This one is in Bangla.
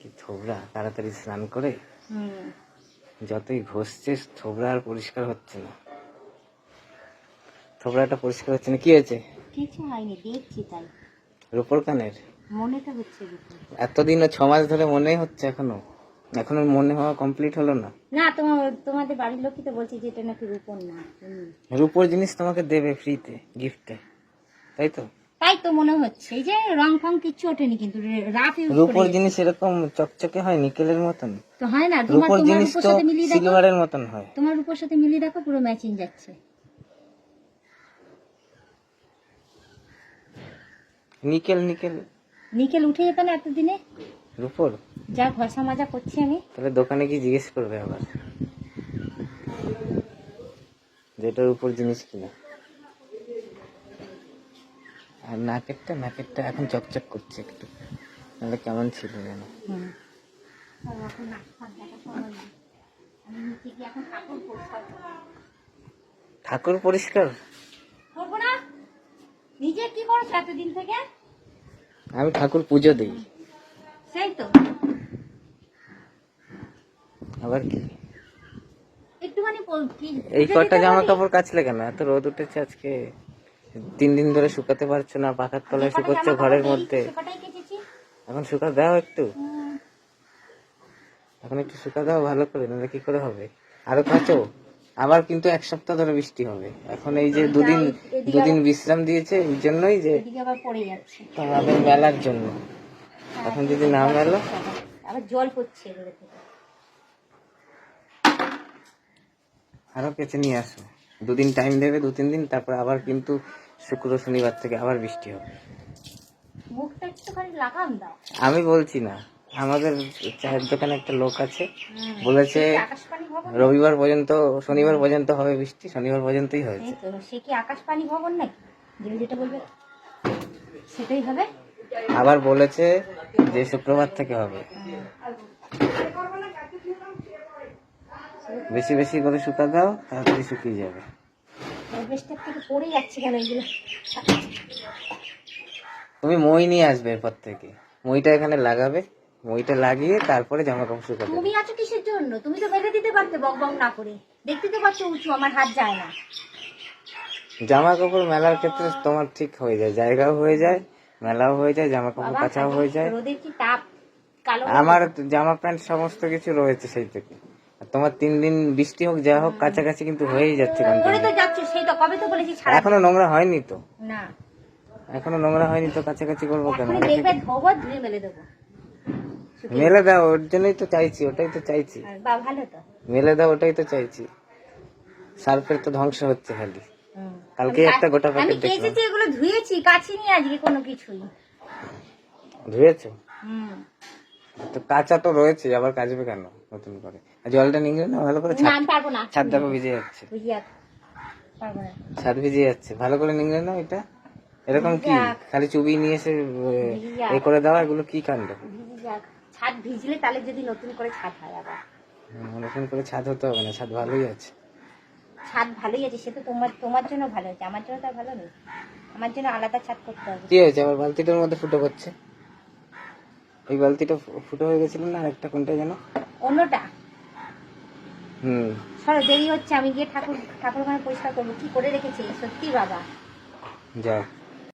থোবরা? তাড়াতাড়ি স্নান করে? যতই ঘষছে থোবরা আর পরিষ্কার হচ্ছে না। থোবরাটা পরিষ্কার হচ্ছে না। কি হয়েছে? কিছু হয়নি দেখছি তাই। রূপর কানের? মনে তো হচ্ছে এতদিন ছ মাস ধরে মনে হচ্ছে এখনও? এখনও মনে হওয়া কমপ্লিট হলো না? না তোমার তোমাদের বাড়ির লোকই তো বলছে যে এটা নাকি রূপন না। রূপোর জিনিস তোমাকে দেবে ফ্রিতে গিফটে তাই তো? তাই তো মনে হচ্ছে এই যে রং ফং কিচ্ছু ওঠেনি কিন্তু রাফ ইউজ রূপোর জিনিস এরকম চকচকে হয় নিকেলের মতন। তো হয় না তোমার রূপোর জিনিস তো সিলভারের মতন হয়। তোমার রূপোর সাথে মিলিয়ে দেখো পুরো ম্যাচিং যাচ্ছে। Nickel nickel. নিকেল উঠে যেত না এতদিনে রূপোর? যা ঘষা মাজা করছি আমি। তাহলে দোকানে কি জিজ্ঞেস করবে আবার। যেটার উপর জিনিস কিনা। আর নাকেরটা নাকেরটা এখন চকচক করছে একটু। নাহলে কেমন ছিল যেন। ঠাকুর পরিষ্কার? নিজে কি করছ এতদিন থেকে? আমি ঠাকুর পুজো দিই। সেই তো। আবার কি? একটুখানি এই কটা জামা? কাপড় কাচলে কেন? এত রোদ উঠেছে আজকে। তিন দিন ধরে শুকাতে পারছ না পাখার তলায় শুকোচ্ছ ঘরের মধ্যে। এখন শুকা দাও একটু। এখন একটু শুকা দাও ভালো করে নাহলে কি করে হবে? আরও কাচো আবার কিন্তু এক সপ্তাহ ধরে বৃষ্টি হবে। এখন এই যে দুদিন দুদিন বিশ্রাম দিয়েছে এই জন্যই যে তোমাদের মেলার জন্য। এখন যদি না মেলো? আবার জল পড়ছে আরও কেচে নিয়ে আসো। দুদিন টাইম দেবে দু তিন দিন তারপর আবার কিন্তু শুক্র শনিবার থেকে আবার বৃষ্টি হবে। আমি বলছি না আমাদের চায়ের দোকানে একটা লোক আছে বলেছে রবিবার পর্যন্ত শনিবার পর্যন্ত হবে বৃষ্টি শনিবার পর্যন্তই হয়েছে। সে কি আকাশপানি ভবন নাকি? যেটা বলবে সেটাই হবে? আবার বলেছে যে শুক্রবার থেকে হবে। বেশি বেশি করে শুকা দাও তাড়াতাড়ি শুকিয়ে যাবে। অ্যাডভেস্টার থেকে পড়ে যাচ্ছে কেন এগুলো? তুমি মই নিয়ে আসবে এরপর থেকে। মইটা এখানে লাগাবে মইটা লাগিয়ে তারপরে জামা কাপড় শুকাবে তুমি আছো কিসের জন্য? তুমি তো বেঁধে দিতে পারতে বক বক না করে। দেখতে তো পাচ্ছ উঁচু আমার হাত যায় না। জামা কাপড় মেলার ক্ষেত্রে তোমার ঠিক হয়ে যায় জায়গাও হয়ে যায় মেলাও হয়ে যায় জামা কাপড় কাচাও হয়ে যায়। রোদের কি তাপ? আমার জামা প্যান্ট সমস্ত কিছু রয়েছে সেই থেকে। তোমার তিন দিন বৃষ্টি হোক যা হোক কাছাকাছি কিন্তু হয়েই যাচ্ছে করে continue। তো যাচ্ছে সেই তো কবে তো বলেছি ছাড়া এখনও নোংরা হয়নি তো? না। এখনও নোংরা হয়নি তো কাছাকাছি করব কেন? মেলে দেবো। মেলে দাও ওর জন্যই তো চাইছি ওটাই তো চাইছি। বা ভালো তো। মেলে দাও ওটাই তো চাইছি। সার্ফের তো ধ্বংস হচ্ছে খালি। কালকে একটা গোটা আমি প্যাকেট দেখলাম। কেচেছি এগুলো ধুয়েছি কাচিনি আজকে কোনো কিছুই। ধুয়েছো? হুম। তো কাঁচা তো রয়েছে আবার কাচবে কেন? নতুন করে। জলটা নিংড়ে না ভালো করে না আমি পারব না। ছাদ দেখো ভিজে যাচ্ছে। পারব না। ছাদ ভিজে যাচ্ছে। ভালো করে নিংড়ে নাও এটা। এরকম কি? খালি চুবি নিয়ে এসে এ করে দেওয়া এগুলো কি কাণ্ড? ছাদ ভিজলে তাহলে যদি নতুন করে ছাদ হয় আবার। নতুন করে ছাদ হতে হবে না ছাদ ভালোই আছে। ছাদ ভালোই আছে সে তো তোমার তোমার জন্য ভালো হয়েছে আমার জন্য তো ভালো নেই। আমার জন্য আলাদা ছাদ করতে হবে। কি হয়েছে? আবার বালতিটার মধ্যে ফুটো করছে এই বালতিটা ফুটো হয়ে গেছিল না? আরেকটা কোনটা যেন? অন্যটা? হুম। সরো দেরি হচ্ছে আমি গিয়ে ঠাকুর ঠাকুর ওখানে পরিষ্কার করব। কি করে রেখেছি সত্যি বাবা। যাও